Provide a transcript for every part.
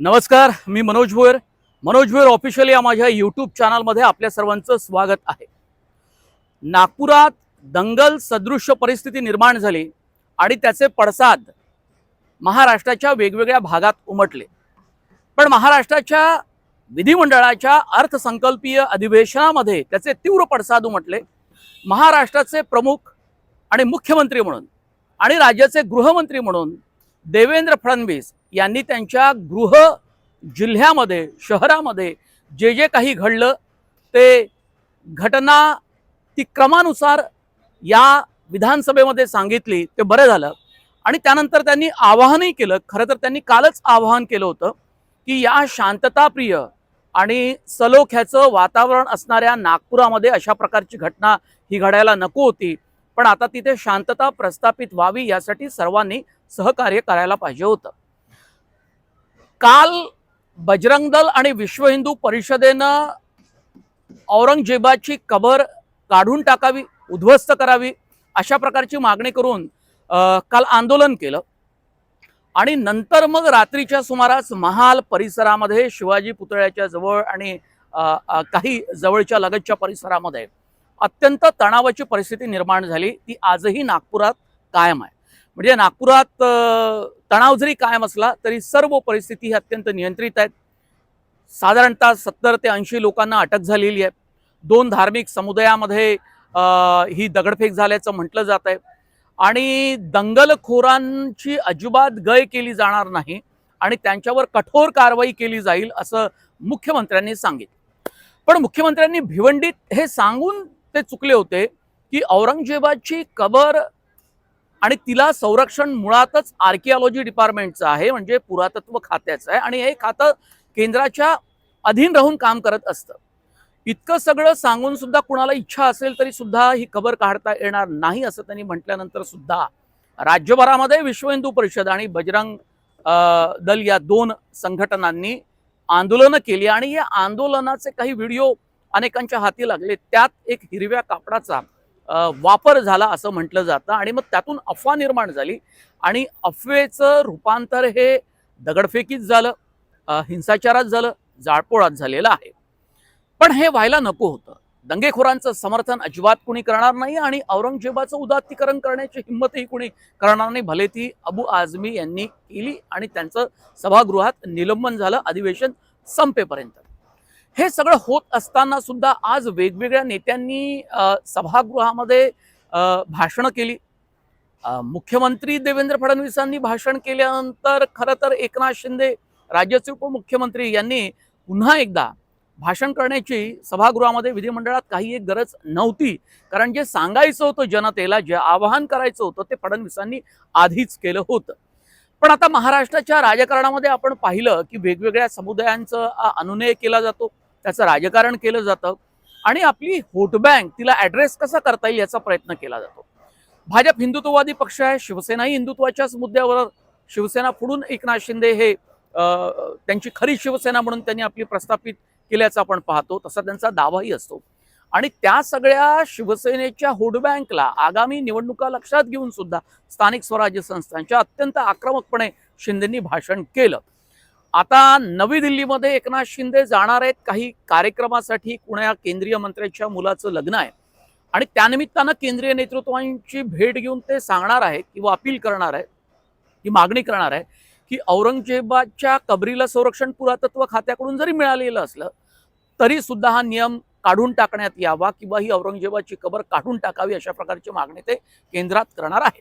नमस्कार मी मनोज भोयर मनोज भोयर ऑफिशियल या माझ्या यूट्यूब चॅनलमध्ये आपल्या सर्वांचं स्वागत आहे. नागपुरात दंगल सदृश्य परिस्थिती निर्माण झाली आणि त्याचे पडसाद महाराष्ट्राच्या वेगवेगळ्या भागात उमटले. पण महाराष्ट्राच्या विधिमंडळाच्या अर्थसंकल्पीय अधिवेशनामध्ये त्याचे तीव्र पडसाद उमटले. महाराष्ट्राचे प्रमुख आणि मुख्यमंत्री म्हणून आणि राज्याचे गृहमंत्री म्हणून देवेंद्र फडणवीस यांनी त्यांच्या गृह जिल्ह्यामध्ये शहरामध्ये जे जे काही घडलं ते घटना ती क्रमानुसार या विधानसभेमध्ये सांगितली ते बरं झालं. आणि त्यानंतर त्यांनी आवाहनही केलं खरं तर त्यांनी कालच आवाहन केलं होतं की या शांतताप्रिय आणि सलोख्याचं वातावरण असणाऱ्या नागपुरामध्ये अशा प्रकारची घटना ही घडायला नको होती. पण आता तिथे शांतता प्रस्थापित व्हावी यासाठी सर्वांनी सहकार्य करायला पाहिजे होतं. काल बजरंग दल आणि विश्व हिंदू परिषदेनं औरंगजेबाची कबर काढून टाकावी उद्ध्वस्त करावी अशा प्रकारची मागणी करून काल आंदोलन केलं. आणि नंतर मग रात्रीच्या सुमारास महाल परिसरामध्ये शिवाजी पुतळ्याच्या जवळ आणि काही जवळच्या लगतच्या परिसरामध्ये अत्यंत तणावाची परिस्थिती निर्माण झाली. ती आजही नागपुरात कायम आहे. म्हणजे नागपुरात तणाव जरी कायम असला तरी सर्व परिस्थिती ही अत्यंत नियंत्रित आहेत. साधारणतः सत्तर ते ऐंशी लोकांना अटक झालेली आहे. दोन धार्मिक समुदायामध्ये ही दगडफेक झाल्याचं म्हटलं जात आहे. आणि दंगलखोरांची अजिबात गय केली जाणार नाही आणि त्यांच्यावर कठोर कारवाई केली जाईल असं मुख्यमंत्र्यांनी सांगितलं. पण मुख्यमंत्र्यांनी भिवंडीत हे सांगून ते चुकले होते की औरंगजेबाची कबर आणि तिला संरक्षण मुळातच आर्किओलॉजी डिपार्टमेंटचं आहे म्हणजे पुरातत्व खात्याचं आहे आणि हे खातं केंद्राच्या अधीन राहून काम करत असतं. इतकं सगळं सांगून सुद्धा कुणाला इच्छा असेल तरी सुद्धा ही खबर काढता येणार नाही असं त्यांनी म्हटल्यानंतर सुद्धा राज्यभरामध्ये विश्व हिंदू परिषद आणि बजरंग दल या दोन संघटनांनी आंदोलनं केली आणि या आंदोलनाचे काही व्हिडिओ अनेकांच्या हाती लागले त्यात एक हिरव्या कापडाचा वापर झाला असं म्हटलं जातं आणि मग त्यातून अफवा निर्माण झाली आणि अफवेचं रूपांतर हे दगडफेकीत झालं हिंसाचारात झालं जाळपोळात झालेलं आहे. पण हे व्हायला नको होतं. दंगेखोरांचं समर्थन अजिबात कुणी करणार नाही आणि औरंगजेबाचं उदात्तीकरण करण्याची हिंमतही कुणी करणार नाही. भले ती अबू आझमी यांनी केली आणि त्यांचं सभागृहात निलंबन झालं अधिवेशन संपेपर्यंत. हे सगळं होत असताना सुद्धा आज वेगवेगळ्या नेत्यांनी सभागृहामध्ये भाषणं केली. मुख्यमंत्री देवेंद्र फडणवीसांनी भाषण केल्यानंतर खरं तर एकनाथ शिंदे राज्याचे उपमुख्यमंत्री यांनी पुन्हा एकदा भाषण करण्याची सभागृहामध्ये विधिमंडळात काही एक गरज नव्हती. कारण जे सांगायचं होतं जनतेला जे आवाहन करायचं होतं ते फडणवीसांनी आधीच केलं होतं. पण आता महाराष्ट्राच्या राजकारणामध्ये आपण पाहिलं की वेगवेगळ्या समुदायांचं अनुनय केला जातो. त्याचं राजकारण केलं जातं आणि आपली व्होट बँक तिला ॲड्रेस कसा करता येईल याचा प्रयत्न केला जातो. भाजप हिंदुत्ववादी पक्ष आहे शिवसेनाही हिंदुत्वाच्याच मुद्द्यावर शिवसेना पुढून एकनाथ शिंदे हे त्यांची खरी शिवसेना म्हणून त्यांनी आपली प्रस्थापित केल्याचं आपण पाहतो तसा त्यांचा दावाही असतो. आणि त्या सगळ्या शिवसेनेच्या व्होट बँकला आगामी निवडणुका लक्षात घेऊन सुद्धा स्थानिक स्वराज्य संस्थांच्या अत्यंत आक्रमकपणे शिंदेंनी भाषण केलं. आता नवी दिल्लीमध्ये एकनाथ शिंदे जाणार आहेत. काही कार्यक्रमासाठी कुणा केंद्रीय मंत्र्याच्या मुलाचं लग्न आहे. आणि त्यानिमित्तानं केंद्रीय नेतृत्वांची भेट घेऊन ते सांगणार आहे किंवा अपील करणार आहे ही मागणी करणार आहे की औरंगजेबाच्या कबरीला संरक्षण पुरातत्व खात्याकडून जरी मिळालेलं असलं तरी सुद्धा हा नियम काढून टाकण्यात यावा किंवा ही औरंगजेबाची कबर काढून टाकावी अशा प्रकारची मागणी ते केंद्रात करणार आहे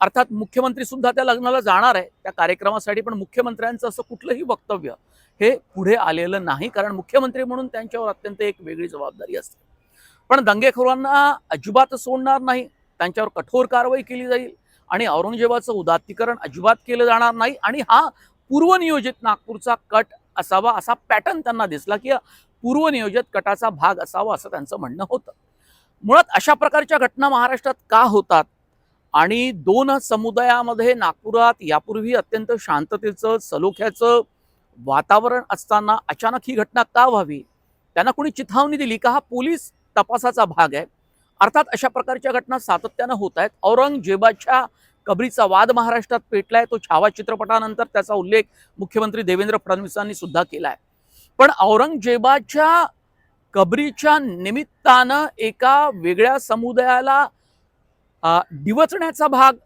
अर्थात मुख्यमंत्री सुद्धा त्या लग्नाला जाणार आहे. त्या कार्यक्रमासाठी पण मुख्यमंत्र्यांचं असं कुठलंही वक्तव्य हे पुढे आलेलं नाही. कारण मुख्यमंत्री म्हणून त्यांच्यावर अत्यंत एक वेगळी जबाबदारी असते. पण दंगेखोरांना अजिबात सोडणार नाही. त्यांच्यावर कठोर कारवाई केली जाईल आणि औरंगजेबाचं उदात्तीकरण अजिबात केलं जाणार नाही. आणि हा पूर्वनियोजित नागपूरचा कट असावा असा पॅटर्न त्यांना दिसला की पूर्वनियोजित कटाचा भाग असावा असं त्यांचं म्हणणं होतं. मुळात अशा प्रकारच्या घटना महाराष्ट्रात का होतात? आणि दोन समुदायामध्ये नागपुरात यापूर्वी अत्यंत शांततेचं सलोख्याचं वातावरण असताना अचानक ही घटना का व्हावी? त्यांना कोणी चिथावणी दिली का? हा पोलीस तपासाचा भाग आहे. अर्थात अशा प्रकारच्या घटना सातत्यानं होत आहेत. औरंगजेबाच्या कबरीचा वाद महाराष्ट्रात पेटलाय. तो छावा चित्रपटानंतर त्याचा उल्लेख मुख्यमंत्री देवेंद्र फडणवीसांनी सुद्धा आहे पण औरंगजेबाच्या कबरीच्या निमित्तानं एका वेगळ्या समुदायाला डिवचण्याचा भाग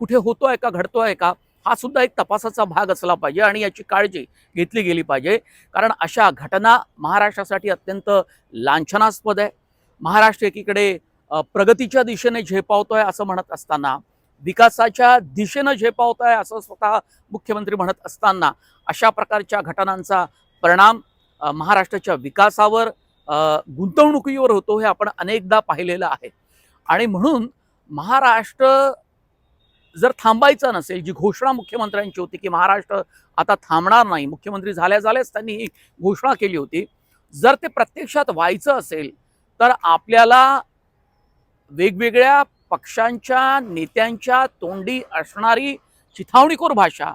कुठे होतोय का घडतोय का हा सुद्धा एक तपासाचा भाग असला पाहिजे आणि याची काळजी घेतली गेली पाहिजे. कारण अशा घटना महाराष्ट्रासाठी अत्यंत लांछनास्पद आहे. महाराष्ट्र एकीकडे प्रगतीच्या दिशेने झेपावतोय असं म्हणत असताना विकासाच्या दिशेनं झेपावतोय असं स्वतः मुख्यमंत्री म्हणत असताना अशा प्रकारच्या घटनांचा परिणाम महाराष्ट्राच्या विकासावर गुंतवणुकीवर होतो हे आपण अनेकदा पाहिलेलं आहे. आणि म्हणून महाराष्ट्र जर थांबायचं नसेल जी घोषणा मुख्यमंत्र्यांची होती की महाराष्ट्र आता थांबणार नाही मुख्यमंत्री झाल्या झाल्याच त्यांनी ही घोषणा केली होती. जर ते प्रत्यक्षात व्हायचं असेल तर आपल्याला वेगवेगळ्या पक्षांच्या नेत्यांच्या तोंडी असणारी चिथावणीखोर भाषा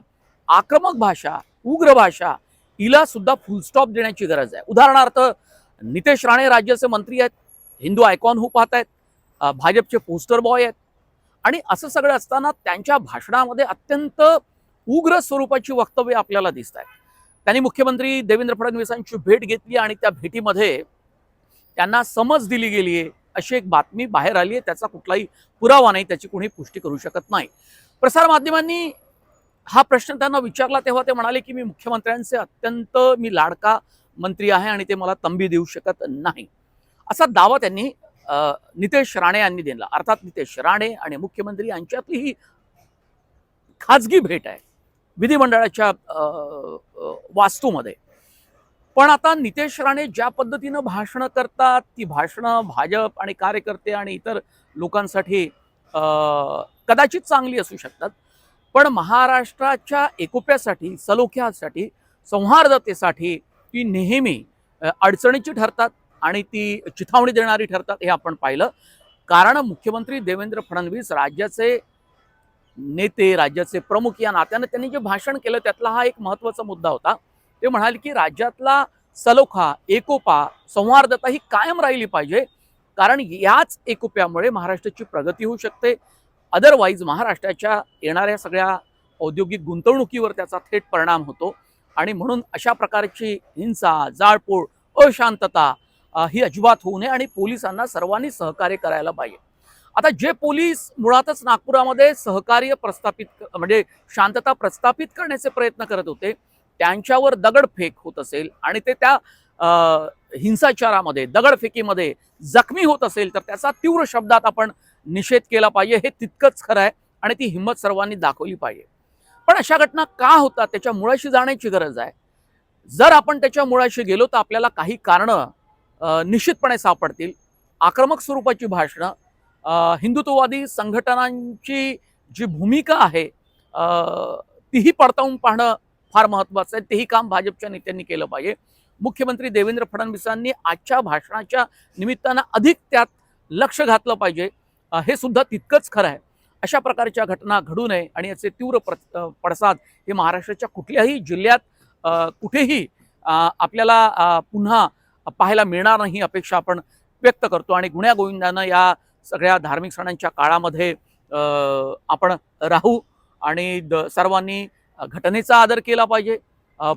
आक्रमक भाषा उग्र भाषा हिला सुद्धा फुलस्टॉप देण्याची गरज आहे. उदाहरणार्थ नितेश राणे राज्याचे मंत्री आहेत हिंदू आयकॉन हू पाहत आहेत भाजपचे पोस्टर बॉय आहेत. आणि असं सगळं असताना त्यांच्या भाषणामध्ये अत्यंत उग्र स्वरूपाची वक्तव्य आपल्याला दिसत आहेत. त्यांनी मुख्यमंत्री देवेंद्र फडणवीसांची भेट घेतली आणि त्या भेटीमध्ये त्यांना समज दिली गेली आहे. अशी एक बातमी बाहेर आली आहे. त्याचा कुठलाही पुरावा नाही. त्याची कोणी पुष्टी करू शकत नाही. प्रसारमाध्यमांनी हा प्रश्न त्यांना विचारला तेव्हा ते म्हणाले की मी मुख्यमंत्र्यांचे अत्यंत मी लाडका मंत्री आहे आणि ते मला तंबी देऊ शकत नाही. असा दावा त्यांनी नितेश राणे यांनी दिला. अर्थात नितेश राणे आणि मुख्यमंत्री यांच्यातली ही खाजगी भेट आहे. विधिमंडळाच्या वास्तूमध्ये. पण आता नितेश राणे ज्या पद्धतीनं भाषणं करतात ती भाषणं भाजप आणि कार्यकर्ते आणि इतर लोकांसाठी कदाचित चांगली असू शकतात. पण महाराष्ट्राच्या एकोप्यासाठी सलोख्यासाठी सौहार्दतेसाठी ती नेहमी अडचणीची ठरतात. आणि ती चिथावणी देणारी ठरतात हे आपण पाहिलं. कारण मुख्यमंत्री देवेंद्र फडणवीस राज्याचे नेते राज्याचे प्रमुख या नात्यानं त्यांनी जे भाषण केलं त्यातला हा एक महत्त्वाचा मुद्दा होता. ते म्हणाले की राज्यातला सलोखा एकोपा सौहार्दता ही कायम राहिली पाहिजे. कारण याच एकोप्यामुळे महाराष्ट्राची प्रगती होऊ शकते. अदरवाईज महाराष्ट्राच्या येणाऱ्या सगळ्या औद्योगिक गुंतवणुकीवर त्याचा थेट परिणाम होतो. आणि म्हणून अशा प्रकारची हिंसा जाळपोळ अशांतता ही अजिबात होऊ नये आणि पोलिसांना सर्वांनी सहकार्य करायला पाहिजे. आता जे पोलीस मुळातच नागपुरामध्ये सहकार्य प्रस्थापित म्हणजे शांतता प्रस्थापित करण्याचे प्रयत्न करत होते त्यांच्यावर दगडफेक होत असेल आणि ते त्या हिंसाचारामध्ये दगडफेकीमध्ये जखमी होत असेल तर त्याचा तीव्र शब्दात आपण निषेध केला पाहिजे. हे तितकंच खरं आहे आणि ती हिंमत सर्वांनी दाखवली पाहिजे. पण अशा घटना का होतात? त्याच्या मुळाशी जाण्याची गरज आहे. जर आपण त्याच्या मुळाशी गेलो तर आपल्याला काही कारणं निश्चितपणे सापडतील. आक्रमक स्वरूपाची भाषणं हिंदुत्ववादी संघटनांची जी भूमिका आहे तीही पडताळून पाहणं फार महत्त्वाचं आहे. तेही काम भाजपच्या नेत्यांनी केलं पाहिजे. मुख्यमंत्री देवेंद्र फडणवीसांनी आजच्या भाषणाच्या निमित्तानं अधिक त्यात लक्ष घातलं पाहिजे. हे सुद्धा तितकंच खरं आहे. अशा प्रकारच्या घटना घडू नये आणि याचे तीव्र प्र पडसाद हे महाराष्ट्राच्या कुठल्याही जिल्ह्यात कुठेही आपल्याला पुन्हा पाहायला मिळणार नाही ही अपेक्षा आपण व्यक्त करतो. आणि गुण्या गोविंदानं या सगळ्या धार्मिक सणांच्या काळामध्ये आपण राहू आणि द सर्वांनी घटनेचा आदर केला पाहिजे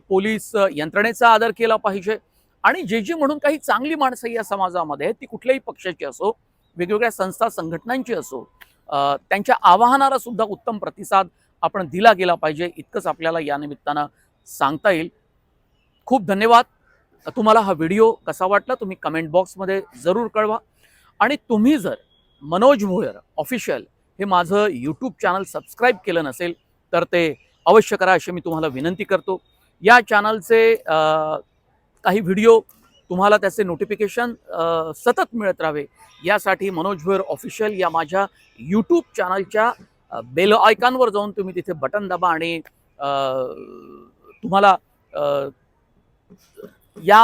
पोलीस यंत्रणेचा आदर केला पाहिजे. आणि जे जी म्हणून काही चांगली माणसं या समाजामध्ये ती कुठल्याही पक्षाची असो वेगवेगळ्या संस्था संघटनांची असो त्यांच्या आवाहनाला सुद्धा उत्तम प्रतिसाद आपण दिला गेला पाहिजे. इतकंच आपल्याला या निमित्तानं सांगता येईल. खूप धन्यवाद. तुम्हाला हा व्हिडिओ कसा वाटला तुम्ही कमेंट बॉक्समध्ये जरूर कळवा. आणि तुम्ही जर मनोज भोयर ऑफिशियल हे माझं यूट्यूब चॅनल सबस्क्राईब केलं नसेल तर ते अवश्य करा. अशी मी तुम्हाला विनंती करतो. या चॅनलचे काही व्हिडिओ तुम्हाला त्याचे नोटिफिकेशन सतत मिळत राहावे. यासाठी मनोज भोयर ऑफिशियल या माझ्या यूट्यूब चॅनलच्या बेल आयकॉनवर जाऊन तुम्ही तिथे बटन दाबा आणि तुम्हाला या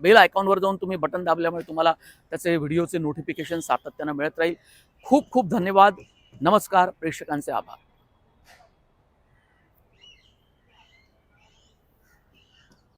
बेल आयकॉनवर जाऊन तुम्ही बटन दाबल्यामुळे तुम्हाला त्याचे व्हिडिओचे नोटिफिकेशन सातत्यानं मिळत राहील. खूप खूप धन्यवाद. नमस्कार. प्रेक्षकांचे आभार.